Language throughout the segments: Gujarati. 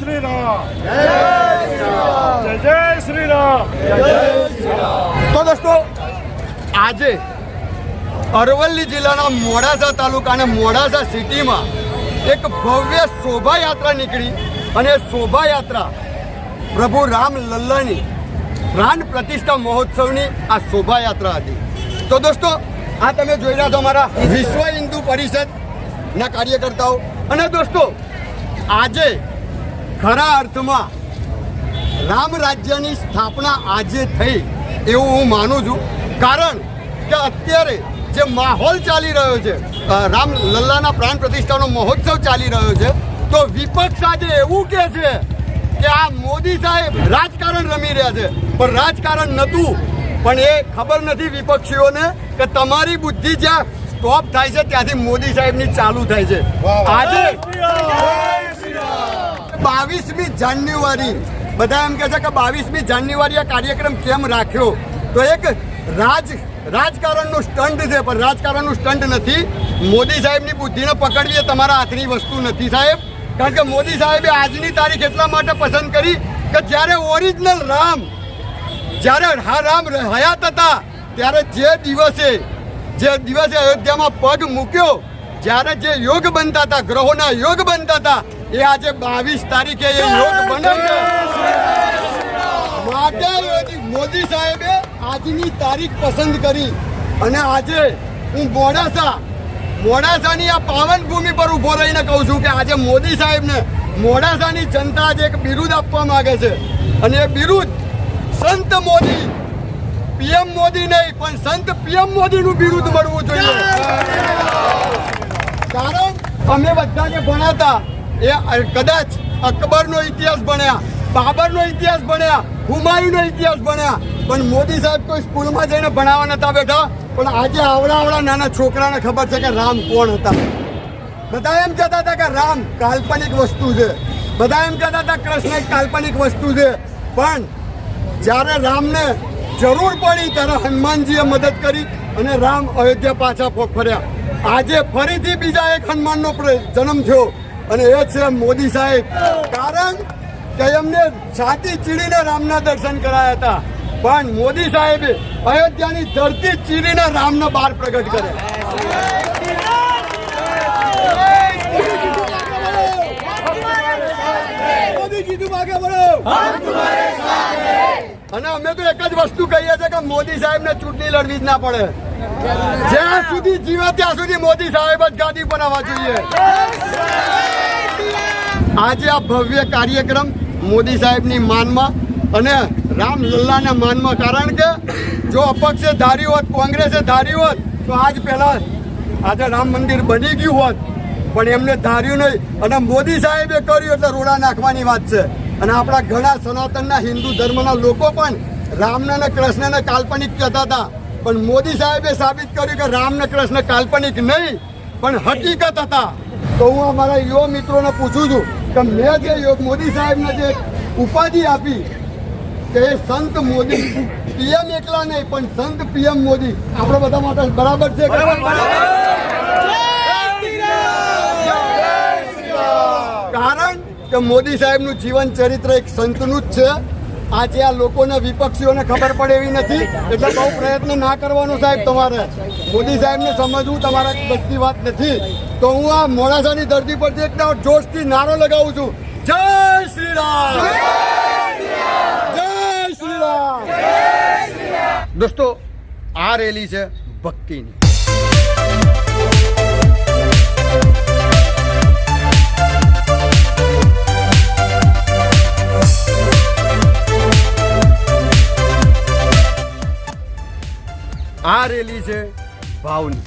શ્રી રામ. જય જય શ્રી રામ તો દોસ્તો આજે અરવલ્લી જિલ્લાના મોડાસા તાલુકાને મોડાસા સિટીમાં એક ભવ્ય શોભાયાત્રા નીકળી અને શોભાયાત્રા પ્રભુ રામ લલ્લાની પ્રાણ પ્રતિષ્ઠા મહોત્સવની આ શોભાયાત્રા હતી. તો દોસ્તો આ તમે જોઈ રહ્યા છો અમારા વિશ્વ હિન્દુ પરિષદના કાર્યકર્તાઓ. અને દોસ્તો આજે ખરા અર્થમાં રામ રાજ્યની સ્થાપના આજે થઈ એવું હું માનું છું. કારણ કે અત્યારે જે માહોલ ચાલી રહ્યો છે રામ લલ્લાના પ્રાણ પ્રતિષ્ઠાનો મહોત્સવ ચાલી રહ્યો છે તો વિપક્ષ આજે એવું કહે છે કે આ મોદી સાહેબ રાજકારણ રમી રહ્યા છે. પણ રાજકારણ નહોતું. પણ એ ખબર નથી વિપક્ષીઓને કે તમારી બુદ્ધિ જ્યાં સ્ટોપ થાય છે ત્યાંથી મોદી સાહેબની ચાલુ થાય છે. આજે બાવીસમી જાન્યુઆરી. બધા એમ કહે છે કે બાવીસમી જાન્યુઆરી આ કાર્યક્રમ કેમ રાખ્યો? તો એક રાજ, રાજકારણનું સ્ટન્ટ છે, પણ રાજકારણનું સ્ટન્ટ નથી. મોદી સાહેબની બુદ્ધિને પકડવી એ તમારા હાથની વસ્તુ નથી સાહેબ. કારણ કે મોદી સાહેબે આજની તારીખ એટલા માટે પસંદ કરી કે જ્યારે ઓરિજિનલ રામ, જ્યારે હા રામ હયાત હતા, ત્યારે જે દિવસે જે દિવસે અયોધ્યામાં પગ મૂક્યો, જ્યારે જે યોગ બનતા હતા, ગ્રહોના યોગ બનતા હતા એ આજે બાવીસ તારીખે એ યોગ બને છે. માટે મોદી સાહેબે આજની તારીખ પસંદ કરી. અને આજે હું મોડાસા મોડાસાની આ પાવન ભૂમિ પર ઊભો રહીને કહું છું કે આજે મોદી સાહેબને મોડાસાની જનતા આજે એક બિરુદ આપવા માંગે છે. અને એ બિરુદ સંત મોદી પીએમ મોદી નહીં પણ સંત પીએમ મોદીનું બિરુદ મળવું જોઈએ. કારણ અમે બધા જે ભણાતા એ કદાચ અકબરનો ઇતિહાસ ભણ્યા, બાબરનો ઇતિહાસ ભણ્યા, હુમાયુનો ઇતિહાસ ભણ્યા. પણ મોદી સાહેબ કોઈ સ્કૂલમાં જઈને ભણાવવા નતા બેઠા. પણ આજે આવડા આવડા નાના છોકરાને ખબર છે કે રામ કોણ હતા. બધા એમ કહેતા હતા કે રામ કાલ્પનિક વસ્તુ છે. બધા એમ કહેતા હતા કૃષ્ણ એક કાલ્પનિક વસ્તુ છે. પણ જ્યારે રામને જરૂર પડી ત્યારે હનુમાનજીએ મદદ કરી અને રામ અયોધ્યા પાછા ફર્યા. આજે ફરીથી બીજા એક હનુમાનનો જન્મ થયો. અને એ છે મોદી સાહેબ. કારણ કે એમને છાતી ચીડીને રામના દર્શન કરાયા હતા. પણ મોદી સાહેબે અયોધ્યાની ધરતી ચીરીને રામના બહાર પ્રગટ કરે. અને અમે તો એક જ વસ્તુ કહીએ છીએ કે મોદી સાહેબને ચૂંટણી લડવી જ ના પડે. જ્યાં સુધી જીવે ત્યાં સુધી મોદી સાહેબ જ ગાદી આવવા જોઈએ. આજે આ ભવ્ય કાર્યક્રમ મોદી સાહેબની માનમાં અને રામલલ્લાના માનમાં. કારણ કે જો અપક્ષે ધાર્યું હોત, કોંગ્રેસે ધાર્યું હોત, તો આજ પહેલા આજે રામ મંદિર બની ગયું હોત. પણ એમને ધાર્યું નહીં. અને મોદી સાહેબે કર્યું એટલે રોડા નાખવાની વાત છે. અને આપણા ઘણા સનાતનના હિન્દુ ધર્મના લોકો પણ રામને અને કૃષ્ણને કાલ્પનિક કહેતા હતા. પણ મોદી સાહેબે સાબિત કર્યું કે રામ ને કૃષ્ણ કાલ્પનિક નહીં, પણ હકીકત હતા. તો હું અમારા યુવા મિત્રોને પૂછું છું કે મેં જે યોગ મોદી સાહેબને જે ઉપાધિ આપી કે એ સંત મોદી પીએમ એકલા નહીં પણ સંત પીએમ મોદી. આપણે બધા માટે બરાબર છે કારણ કે મોદી સાહેબનું જીવન ચરિત્ર એક સંતનું જ છે. આજે આ લોકોને વિપક્ષીઓને ખબર પડે એવી નથી. એટલે બહુ પ્રયત્ન ના કરવાનો સાહેબ તમારે. મોદી સાહેબને સમજવું તમારા બસની વાત નથી. તો હું આ મોડાસાની ધરતી પરથી એકદમ જોશથી નારો લગાવું છું. જય શ્રી રામ જય શ્રી રામ દોસ્તો, આ રેલી છે ભક્તિની. આ રેલી છે ભાવની.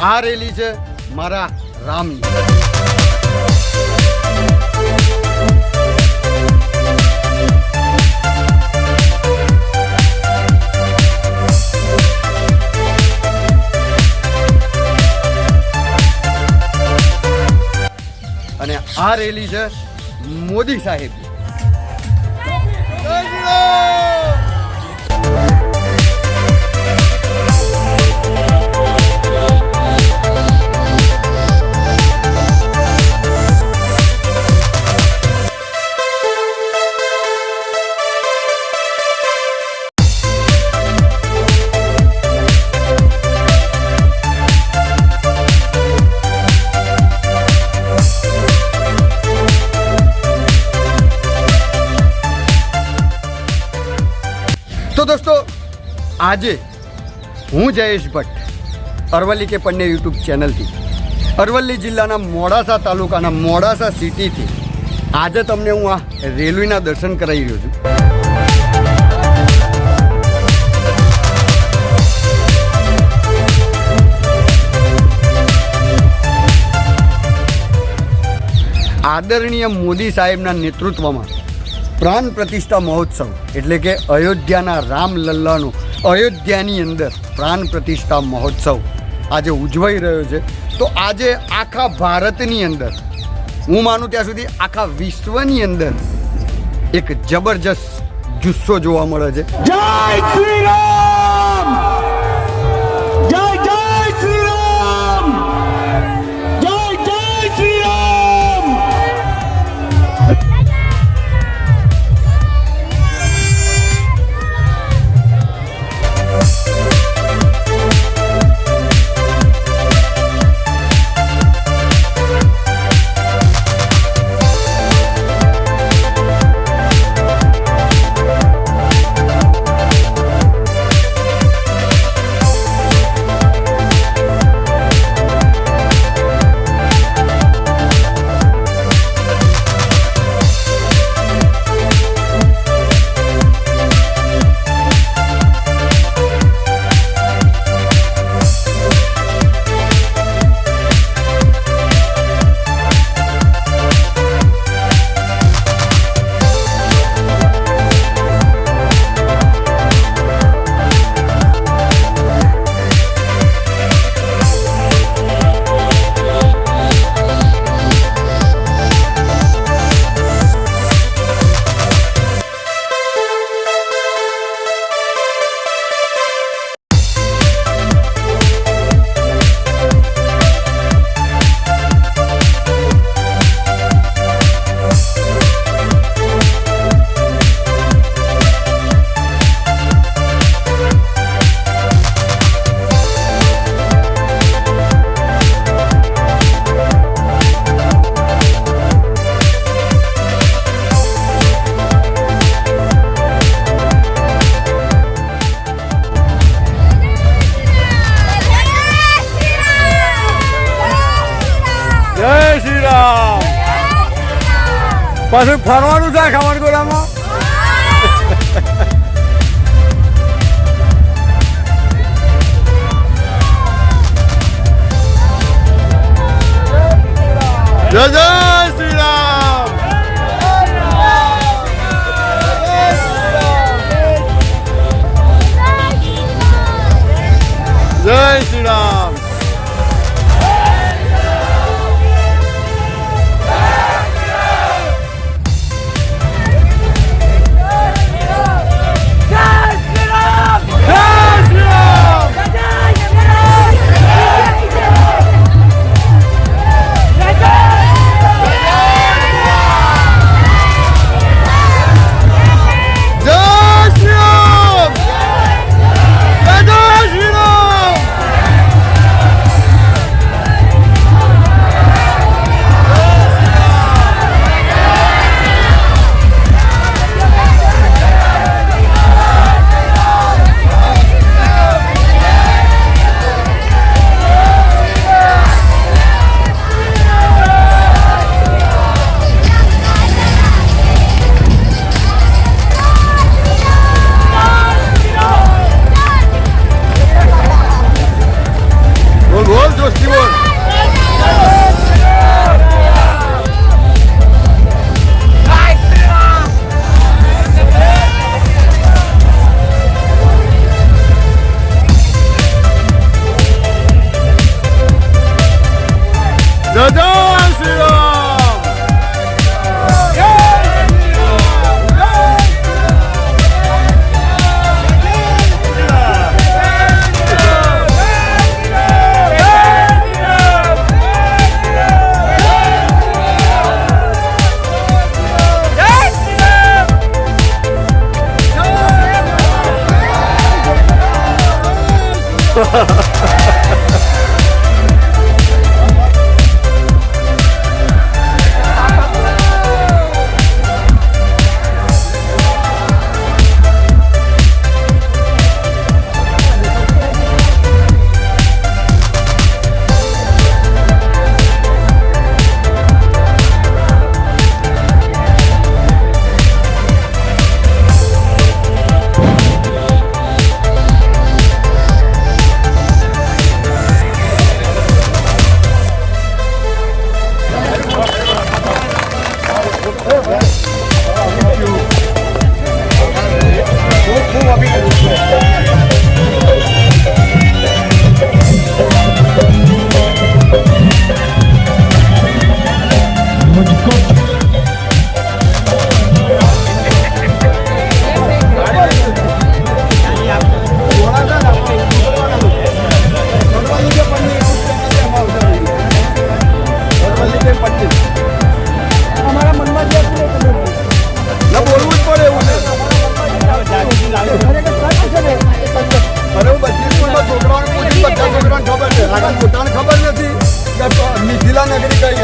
આ રેલી છે મારા રામની આ રેલી છે મોદી સાહેબ આજે હું જયેશ ભટ્ટ, અરવલ્લી કે પન્ને યુટ્યુબ ચેનલથી. અરવલ્લી જિલ્લાના મોડાસા તાલુકાના મોડાસા સિટીથી આજે તમને હું આ રેલવેના દર્શન કરાવી રહ્યો છું. આદરણીય મોદી સાહેબના નેતૃત્વમાં પ્રાણ પ્રતિષ્ઠા મહોત્સવ, એટલે કે અયોધ્યાના રામલલ્લાનો અયોધ્યાની અંદર પ્રાણ પ્રતિષ્ઠા મહોત્સવ આજે ઉજવાઈ રહ્યો છે. તો આજે આખા ભારતની અંદર, હું માનું ત્યાં સુધી આખા વિશ્વની અંદર એક જબરજસ્ત જુસ્સો જોવા મળે છે. જય શ્રી રામ! પાછું ફરવાનું છે ખાવાનું ગોળામાં જય જય શ્રી રામ જય શ્રી રામ জীবন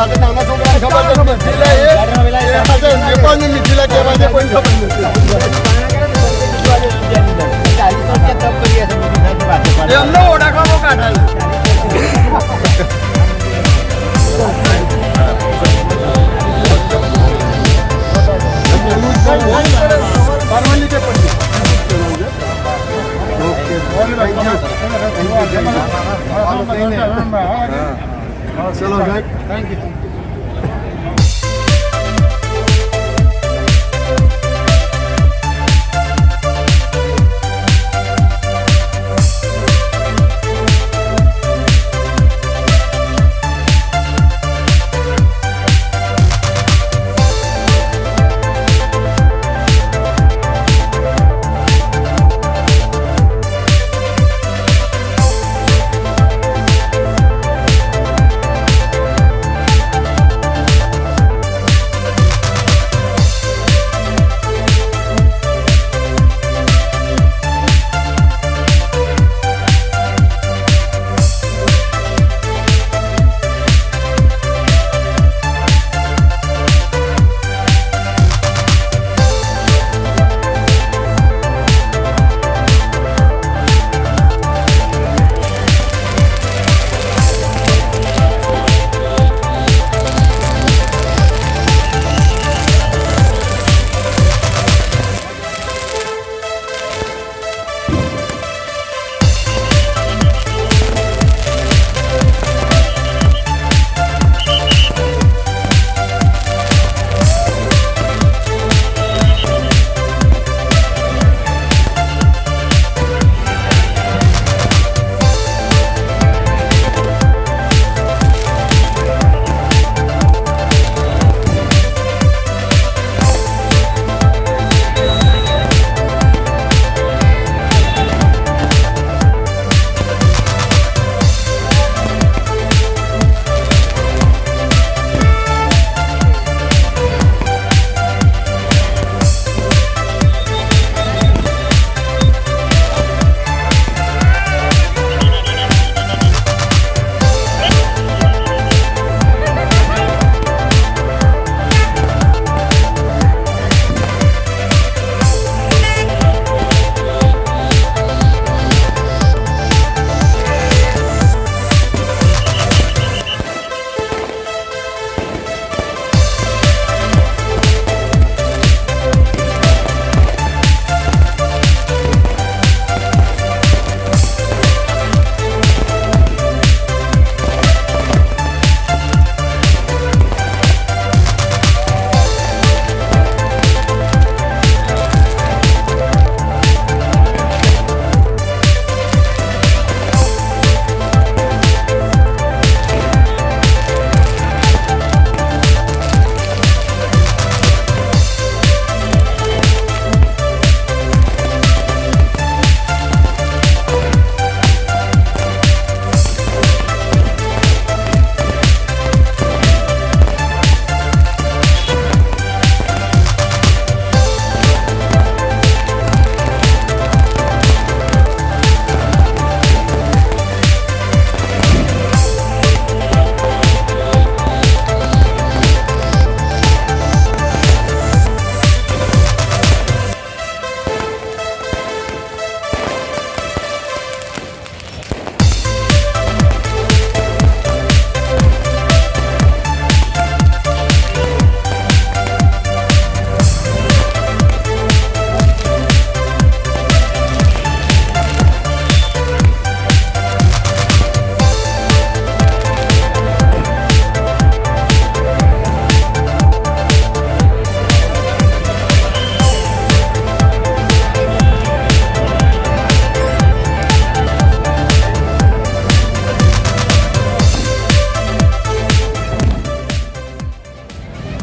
મિથિલા નગરી કઈ આ તો નાના છોકરાને ખબર આજે નેપાળની મિથિલા કહેવાય છે કોઈ ખબર નથી. એમને ઓળખવા બહુ કાઢા છે પરવાની કે પડી